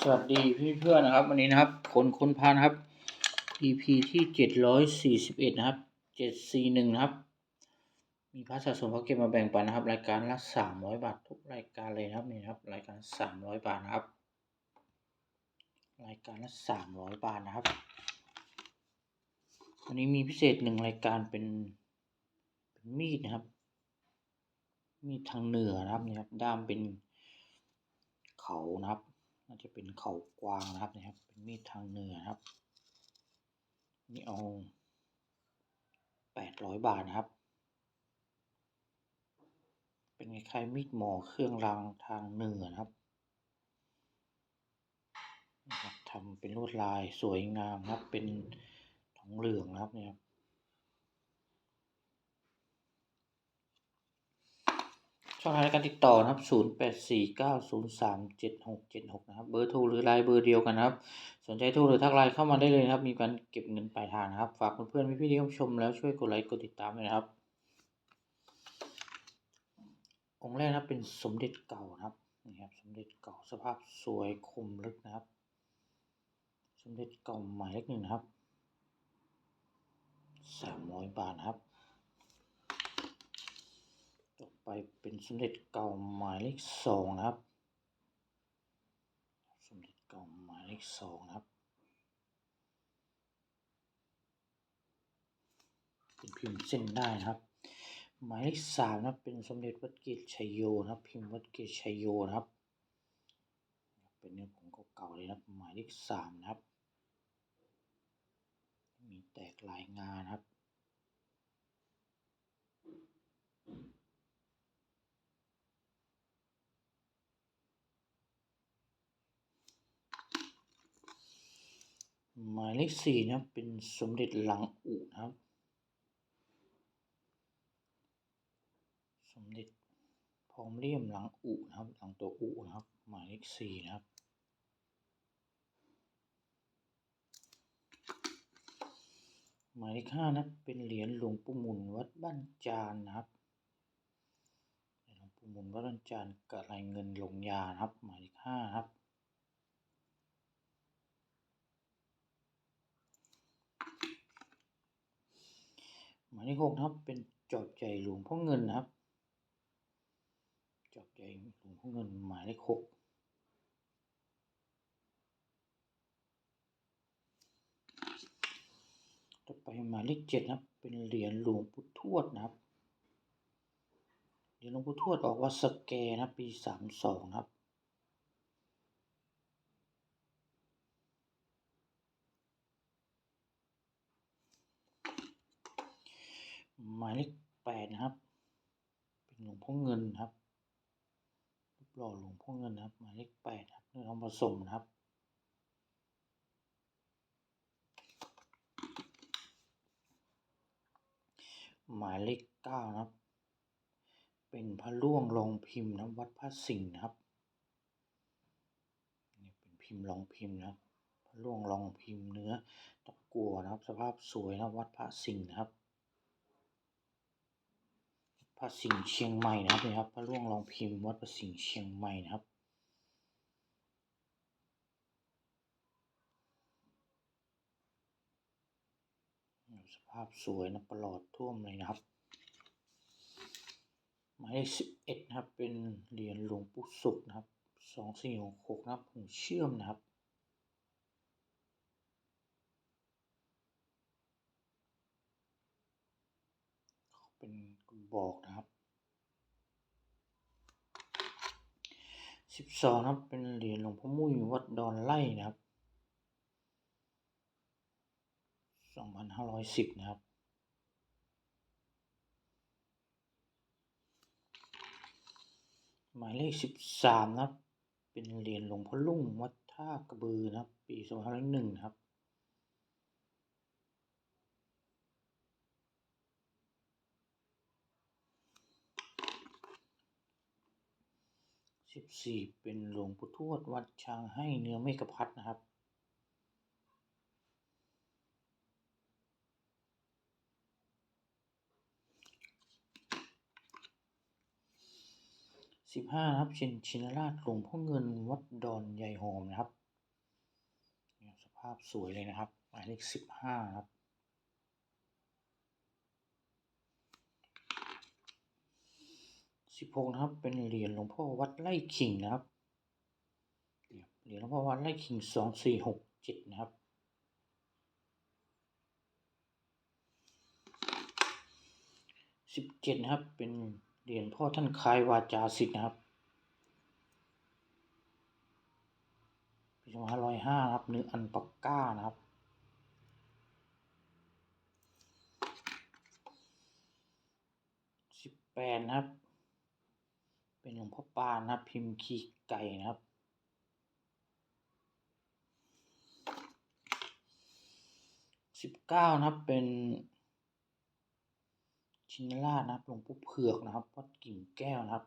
สวัสดีพี่เพื่อนนะครับ วันนี้นะครับคนคนพานครับ EP ที่เจ็ดร้อยสี่สิบเอ็ดนะครับเจ็ดสี่หนึ่งนะครับ มีพระสะสมพระเก็บมาแบ่งปันนะครับ รายการละสามร้อยบาททุกรายการเลยนะครับนี่นะครับ รายการสามร้อยบาทนะครับ รายการละสามร้อยบาทนะครับวันนี้มีพิเศษหนึ่งรายการเป็นเป็นมีดนะครับ มีดทางเหนือนะครับนี่ครับด้ามเป็นเขานะครับ น่าจะเป็นเข่ากวางนะครับนะครับ เป็นมีดทางเหนือครับ นี่เอาแปดร้อยบาทนะครับ เป็นคล้ายมีดหมอเครื่องรางทางเหนือนะครับทำเป็นลวดลายสวยงามครับ เป็นทองเหลืองนะครับเนี่ยครับ ช่องทางการติดต่อนะครับ 0 8 4 9 0 3 7 6 7 6 นะครับ เบอร์โทรหรือไลน์เบอร์เดียวกันนะครับ สนใจโทรหรือทักไลน์เข้ามาได้เลยนะครับ มีการเก็บเงินปลายทางนะครับ ฝากเพื่อนๆพี่ๆที่เข้ชมแล้วช่วยกดไลค์กดติดตามด้วยนะครับ องค์แรกนะครับเป็นสมเด็จเก่านะครับ นี่ครับ สมเด็จเก่าสภาพสวยคมลึกนะครับ สมเด็จเก่าหมายเลขหนึ่งนะครับสามร้อยบาทนะครับ ต่อ ไปเป็นสมเด็จเก่าหมายเลขสองนะครับสมเด็จเก่าหมายเลขสองนะครับ เป็นพิมพ์เส้นได้นะครับ หมายเลขสามนะเป็นสมเด็จวัดเกตชัยโยนะครับ พิมพ์วัดเกตชัยโยนะครับ เป็นเนื้อผงเก่าๆเลยนะครับ หมายเลขสามนะครับ มีแตกลายงานะครับ หมายเลขสี่นะเป็นสมเด็จหลังอู่นะครับ สมเด็จพร้อมเลี่ยมหลังอู่นะครับ หลังตัวอู่นะครับ หมายเลขสี่นะครับหมายเลขห้านะเป็นเหรียญหลวงปู่มุนวัดบ้านจานนะครับหลวงปู่มุนวัดบ้านจานกระไรเงินหลงยานะครับ หมายเลขห้าครับ หมายเลขหกนะครับ เป็นจอบใหญ่หลวงพ่อเงินนะครับ จอบใหญ่หลวงพ่อเงิน หมายเลขหกต่อไปหมายเลขเจ็ดนะครับ เป็นเหรียญหลวงปู่ทวดนะครับเหรียญหลวงปู่ทวดออกวัดสแกนะครับ ปีสามสองนะครับ หมายเลขแปดนะครับ เป็นหลวงพ่อเงินครับรูปหล่อหลวงพ่อเงินนะครับ หมายเลขแปดครับเนื้อทองผสมนะครับหมายเลขเก้านะครับ เป็นพระล่วงรองพิมพ์นะวัดพระสิงห์นะครับนี่เป็นพิมพ์รองพิมพ์นะครับพระล่วงรองพิมพ์เนื้อตะกัวนะครับ สภาพสวยนะวัดพระสิงห์นะครับ ระสิงห์เชียงใหม่นะครับนี่ครับพระล่วงรองพิมพ์วัดพระสิงห์เชียงใหม่นะครับ สภาพสวยนะประหลอดท่วมเลยนะครับ หมายเลขสิบเอ็ดนะครับเป็นเหรียญหลวงปู่ศุกร์นะครับสองสี่หกหกนะครับหูเชื่อมนะครับเป็นกระบอกนะครับ สิบสองนะครับเป็นเหรียญหลวงพ่อมุ้ยวัดดอนไล่นะครับสองพันห้าร้อยสิบนะครับหมายเลขสิบสามนะครับ เป็นเหรียญหลวงพ่อลุ่งวัดท่ากระบือนะครับ ปีสองพันห้าร้อยหนึ่งนะครับ สิบสี่เป็นหลวงปู่ทวดวัดช้างให้เนื้อเมฆพัฒน์นะครับสิบห้านะครับชินชินราชหลวงพ่อเงินวัดดอนใหญ่หอมนะครับ สภาพสวยเลยนะครับหมายเลขสิบห้าครับ สิบหกนะครับ เป็นเหรียญหลวงพ่อวัดไร่ขิงนะครับ เหรียญหลวงพ่อวัดไร่ขิงสองสี่หกเจ็ดนะครับ สิบเจ็ดนะครับ เป็นเหรียญพ่อท่านคลายวาจาสิทธ์นะครับปีสองพันห้าร้อยห้าครับเนื้ออันปากก้านะครับสิบแปดนะครับ เป็นหลวงพ่อปานนะครับ พิมพ์ขีไก่นะครับ สิบเก้านะครับเป็น ชินราชนะครับหลวงปู่เผือกนะครับวัดกิ่งแก้วนะครับ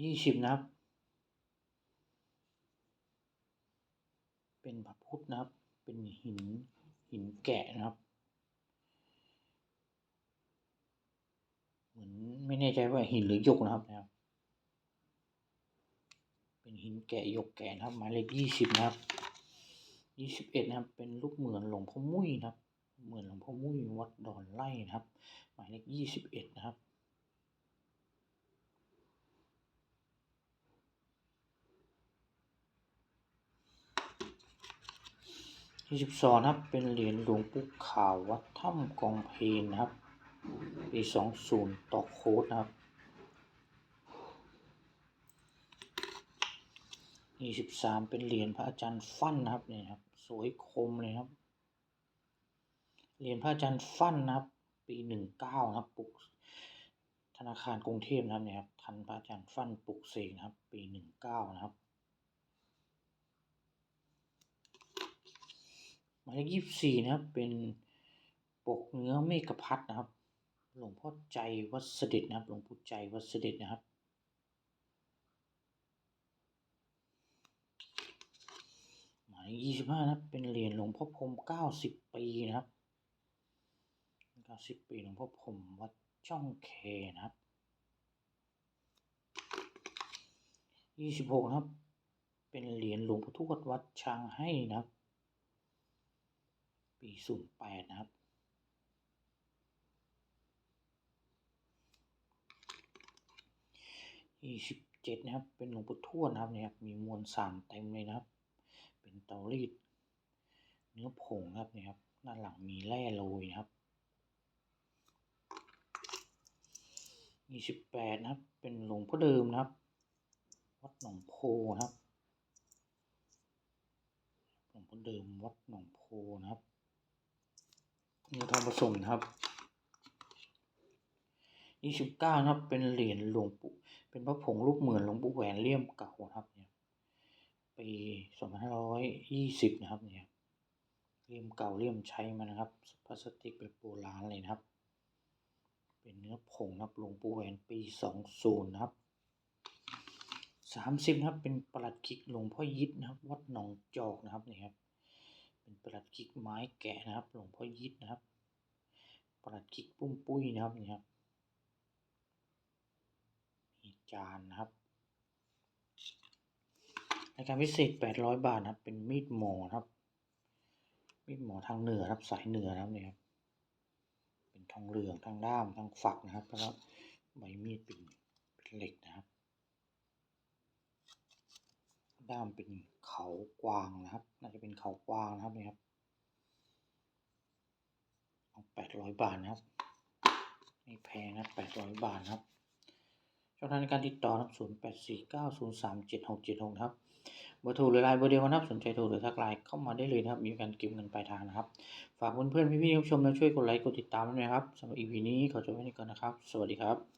ยี่สิบนะครับ เป็น พระพุทธนะครับ เป็นหินหินแกะนะครับ เหมือนไม่แน่ใจว่าหินหรือหยกนะครับนะครับ เป็นหินแกะหยกแกะนะครับ หมายเลขยี่สิบนะครับยี่สิบเอ็ดนะครับ เป็นลูกเหมือนหลวงพ่อมุ้ยนะครับ เหมือนหลวงพ่อมุ้ยวัดดอนไร่นะครับ หมายเลขยี่สิบเอ็ดนะครับ ยี่สิบสองครับ เป็นเหรียญหลวงปู่ขาววัดถ้ำกองเพลนะครับ ปีสองศูนย์ต่อโค้ดนะครับยี่สิบสามเป็นเหรียญพระอาจารย์ฟั่นนะครับเนี่ยครับ สวยคมเลยครับ เหรียญพระอาจารย์ฟั่นนะครับ ปีหนึ่งเก้านะครับปลุกธนาคารกรุงเทพนะครับเนี่ยครับทันพระอาจารย์ฟั่นปลุกเสกนะครับ ปีหนึ่งเก้านะครับ มายเลขยี่สิบสี่นะครับ เป็นปกเนื้อเมฆพัดนะครับ หลวงพ่อใจวัดเสด็จนะครับ หลวงปู่ใจวัดเสด็จนะครับ หมายยี่สิบห้านะครับ เป็นเหรียญหลวงพ่อพรมเก้าสิบปีนะครับเก้าสิบปีหลวงพ่อพรมวัดช่องเคนะครับยี่สิบหกนะครับ เป็นเหรียญหลวงพ่อทวดวัดช้างให้นะครับ ปีศูนย์แปดนะครับ ยี่สิบเจ็ดนะครับ เป็นหลวงปู่ทวดนะครับเนี่ยครับมีมวลสารเต็มเลยนะครับ เป็นเตารีด เนื้อผงนะครับเนี่ยครับด้านหลังมีแร่โรยนะครับยี่สิบแปดนะครับ เป็นหลวงพ่อเดิมนะครับ วัดหนองโพนะครับหลวงพ่อเดิมวัดหนองโพนะครับ เนื้อทองผสมนะครับยี่สิบเก้านะครับ เป็นเหรียญหลวงปู่เป็นพระผงรูปเหมือนหลวงปู่แหวนเลี่ยมเก่านะครับเนี่ยปีสองพันห้าร้อยยี่สิบนะครับเนี่ยเลี่ยมเก่าเลี่ยมใช้มานะครับพลาสติกแบบโบราณเลยนะครับ เป็นเนื้อผงนะครับหลวงปู่แหวนปีสองศูนย์นะครับสามสิบนะครับเป็นประหลัดคิกหลวงพ่อยิดนะครับ วัดหนองจอกนะครับนี่ครับ เป็นประหลัดคิกไม้แกะนะครับ หลวงพ่อยิดนะครับ ประหลัดคิกปุ้มปุ้ยนะครับนี่ครับมีจานนะครับรายการพิเศษแปดร้อยบาทนะครับ เป็นมีดหมอครับ มีดหมอทางเหนือครับ สายเหนือนะครับเนี่ยครับ เป็นทองเหลืองทางด้ามทางฝักนะครับ แล้วก็ใบมีดเป็นเป็นเหล็กนะครับ ด้ามเป็น เขากวางนะครับ น่าจะเป็นเขากวางนะครับเนี่ยครับเอาแปดร้อยบาทนะครับไม่แพงนะแปดร้อยบาทนะครับ ช่องทางในการติดต่อนะครับศูนย์แปดสี่เก้าศูนย์สามเจ็ดหกเจ็ดหกครับ เบอร์โทรหรือไลน์เบอร์เดียวกันนะครับ สนใจโทรหรือทักไลน์เข้ามาได้เลยนะครับ มีการเก็บเงินปลายทางนะครับ ฝากเพื่อนๆพี่ๆผู้ชมนะช่วยกดไลค์กดติดตามด้วยนะครับสำหรับ EP นี้ขอจบไว้นี้ก่อนนะครับ สวัสดีครับ